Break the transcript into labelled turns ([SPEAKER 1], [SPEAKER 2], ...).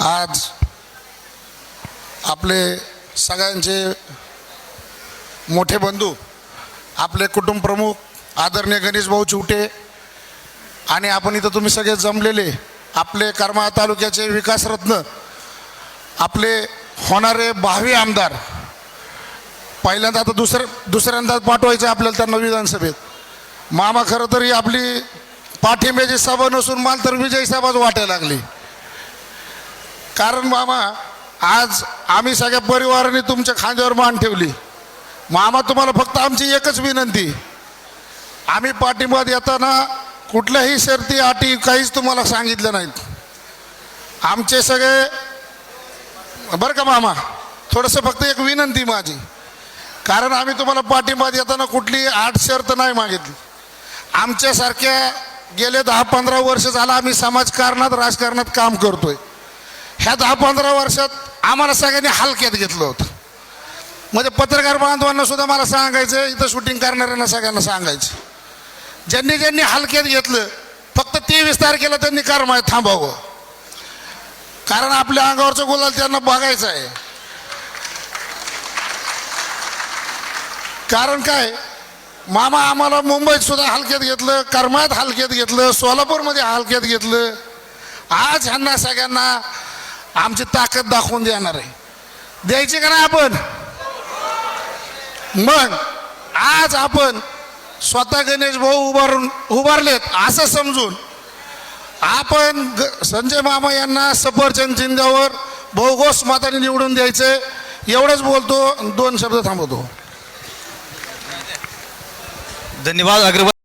[SPEAKER 1] आज आपले सगळ्यांचे मोठे बंधू आपले कुटुंब प्रमुख आदरणीय गणेश भाऊ चिवटे आणि आपण इथं तुम्ही सगळे जमलेले आपले करमाळा तालुक्याचे विकासरत्न आपले होणारे भावी आमदार पहिल्यांदा आता दुसरं दुसऱ्यांदा पाठवायचं आपल्याला त्यांना विधानसभेत. मामा खरं तर ही आपली पाठिंब्याची सभा नसून मला तर विजयी सभाच वाटायला लागली. कारण मामा आज आम्ही सगळ्या परिवाराने तुमच्या खांद्यावर मान ठेवली. मामा तुम्हाला फक्त आमची एकच विनंती. आम्ही पाठिंबा देताना कुठल्याही शर्ती अटी काहीच तुम्हाला सांगितलं नाहीत. आमचे सगळे बरं का मामा? थोडंसं फक्त एक विनंती माझी. कारण आम्ही तुम्हाला पाठिंबा देताना कुठली आठ शर्त नाही मागितली. आमच्यासारख्या गेले दहा पंधरा वर्ष झालं आम्ही समाजकारणात राजकारणात काम करतोय. ह्या दहा पंधरा वर्षात आम्हाला सगळ्यांनी हलक्यात घेतलं होतं. म्हणजे पत्रकार बांधवांना सुद्धा मला सांगायचं इथं शूटिंग करणाऱ्यांना सगळ्यांना सांगायचं. ज्यांनी ज्यांनी हलक्यात घेतलं फक्त तेवीस तारखेला त्यांनी करमाय थांबावं. कारण आपल्या अंगावरचं गुलाल त्यांना बघायचं आहे. कारण काय मामा आम्हाला मुंबईत सुद्धा हलक्यात घेतलं करमाळ्यात हलक्यात घेतलं सोलापूरमध्ये हलक्यात घेतलं. आज ह्यांना सगळ्यांना आमची ताकद दाखवून देणार आहे. द्यायची का नाही आपण? मग आज आपण स्वतः गणेश भाऊ उभारून उभारलेत असं समजून आपण संजय मामा यांना सफरचंद चिंध्यावर भौगोस माताने निवडून द्यायचं. एवढंच बोलतो दोन शब्द थांबवतो.
[SPEAKER 2] धन्यवाद अग्रवाल.